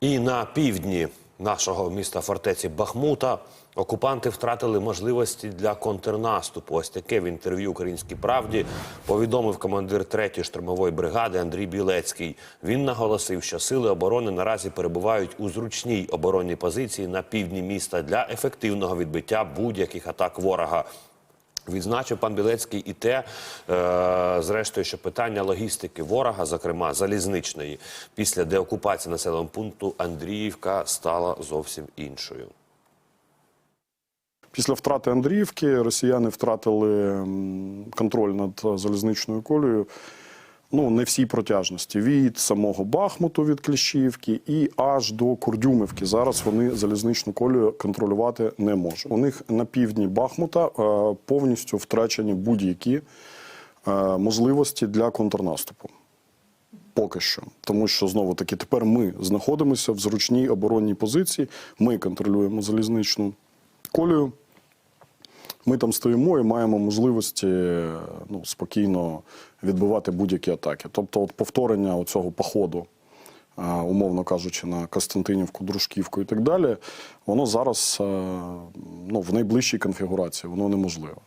І на півдні нашого міста фортеці Бахмута окупанти втратили можливості для контрнаступу. Ось таке в інтерв'ю Українській правді повідомив командир 3-ї штурмової бригади Андрій Білецький. Він наголосив, що сили оборони наразі перебувають у зручній оборонній позиції на півдні міста для ефективного відбиття будь-яких атак ворога. Відзначив пан Білецький і те, е, зрештою, що питання логістики ворога, зокрема залізничної, після деокупації населеного пункту Андріївка стала зовсім іншою. Після втрати Андріївки росіяни втратили контроль над залізничною колею. Ну, не всій протяжності від самого Бахмуту від Кліщівки і аж до Курдюмівки. Зараз вони залізничну колію контролювати не можуть. У них на півдні Бахмута е, повністю втрачені будь-які е, можливості для контрнаступу. Поки що, тому що знову таки тепер ми знаходимося в зручній оборонній позиції. Ми контролюємо залізничну колію. Ми там стоїмо і маємо можливості ну, спокійно відбивати будь-які атаки. Тобто, от повторення цього походу, умовно кажучи, на Костянтинівку, Дружківку і так далі, воно зараз ну, в найближчій конфігурації, воно неможливо.